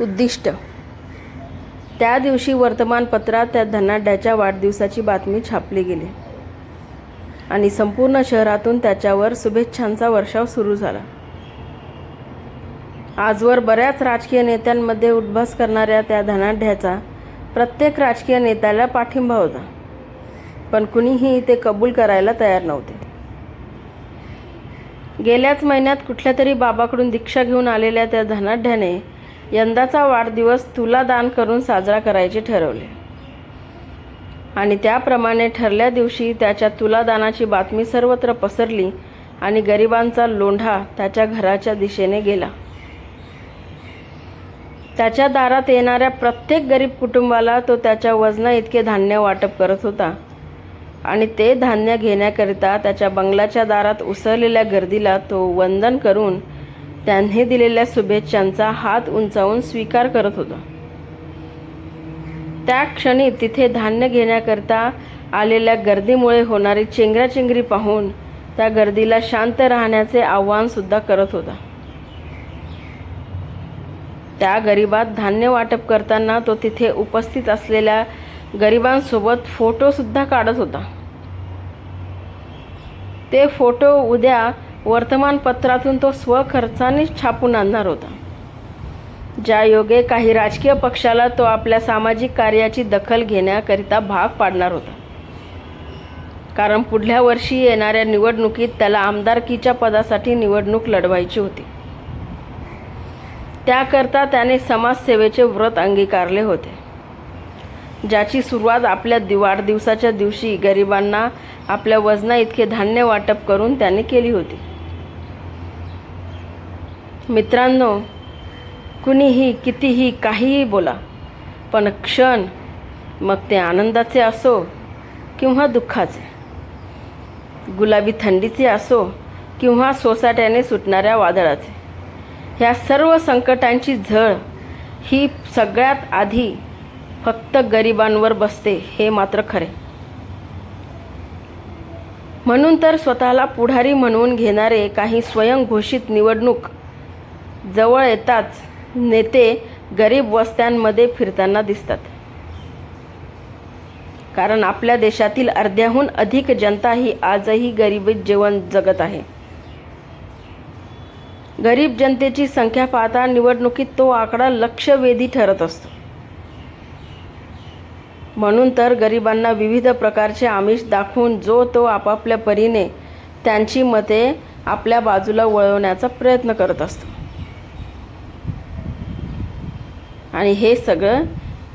उद्दिष्ट. त्या दिवशी वर्तमानपत्रात त्या धनाढ्याच्या वाढदिवसाची बातमी छापली गेली. आणि संपूर्ण शहरातून त्याच्यावर शुभेच्छांचा वर्षाव सुरू झाला. आजवर बऱ्याच राजकीय नेत्यांमध्ये उद्भास करणाऱ्या त्या धनाढ्याचा प्रत्येक राजकीय नेत्याला पाठिंबा होता. पण कुणीही ते कबूल करायला तयार नव्हते. गेल्याच महिन्यात कुठल्या तरी बाबाकडून दीक्षा घेऊन आलेल्या त्या धनाढ्याने यंदाचा वाढदिवस तुला दान करून साजरा करायचे ठरवले. आणि त्याप्रमाणे ठरल्या दिवशी त्याच्या तुलादानाची बातमी सर्वत्र पसरली आणि गरिबांचा लोंढा त्याच्या घराच्या दिशेने गेला. त्याच्या दारात येणाऱ्या प्रत्येक गरीब कुटुंबाला तो त्याच्या वजना इतके धान्य वाटप करत होता. आणि ते धान्य घेण्याकरिता त्याच्या बंगल्याच्या दारात उसळलेल्या गर्दीला तो वंदन करून त्यांनी दिलेल्या शुभेच्छांचा हात उंचावून स्वीकार करत होता. त्या क्षणी तिथे धान्य घेण्याकरता आलेल्या गर्दीमुळे होणारी चेंगराचेंगरी पाहून त्या गर्दीला शांत राहण्याचे आव्हान सुद्धा करत होता. त्या गरिबात धान्य वाटप करताना तो तिथे उपस्थित असलेल्या गरिबांसोबत फोटोसुद्धा काढत होता. ते फोटो उद्या वर्तमानपत्रातून तो स्वखर्चानेच छापून आणणार होता. ज्या योगे काही राजकीय पक्षाला तो आपल्या सामाजिक कार्याची दखल घेण्याकरिता भाग पाडणार होता. कारण पुढल्या वर्षी येणाऱ्या निवडणुकीत त्याला आमदारकीच्या पदासाठी निवडणूक लढवायची होती. त्याकरता त्याने समाजसेवेचे व्रत अंगीकारले होते. ज्याची सुरुवात आपल्या दि वाढदिवसाच्या दिवशी गरिबांना आपल्या वजना इतके धान्य वाटप करून त्याने केली होती. मित्रांनो कुणीही कितीही काहीही बोला पण क्षण मग ते आनंदाचे असो किंवा दुःखाचे. गुलाबी थंडीचे असो किंवा सोसाट्याने सुटणाऱ्या वादळाचे. ह्या सर्व संकटांची झळ ही सगळ्यात आधी फक्त गरिबांवर बसते हे मात्र खरे. म्हणून तर स्वतःला पुढारी म्हणून घेणारे काही स्वयंघोषित निवडणूक जवळ येताच नेते गरीब वस्त्यांमध्ये फिरताना दिसतात. कारण आपल्या देशातील अर्ध्याहून अधिक जनता ही आजही गरिबीत जीवन जगत आहे. गरीब जनतेची संख्या पाहता निवडणुकीत तो आकडा लक्षवेधी ठरत असतो. म्हणून तर गरिबांना विविध प्रकारचे आमिष दाखवून जो तो आपापल्या परीने त्यांची मते आपल्या बाजूला वळवण्याचा प्रयत्न करत असतो. आणि हे सगळं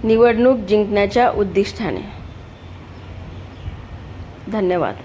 निवडणूक जिंकण्याच्या उद्दिष्टाने. धन्यवाद.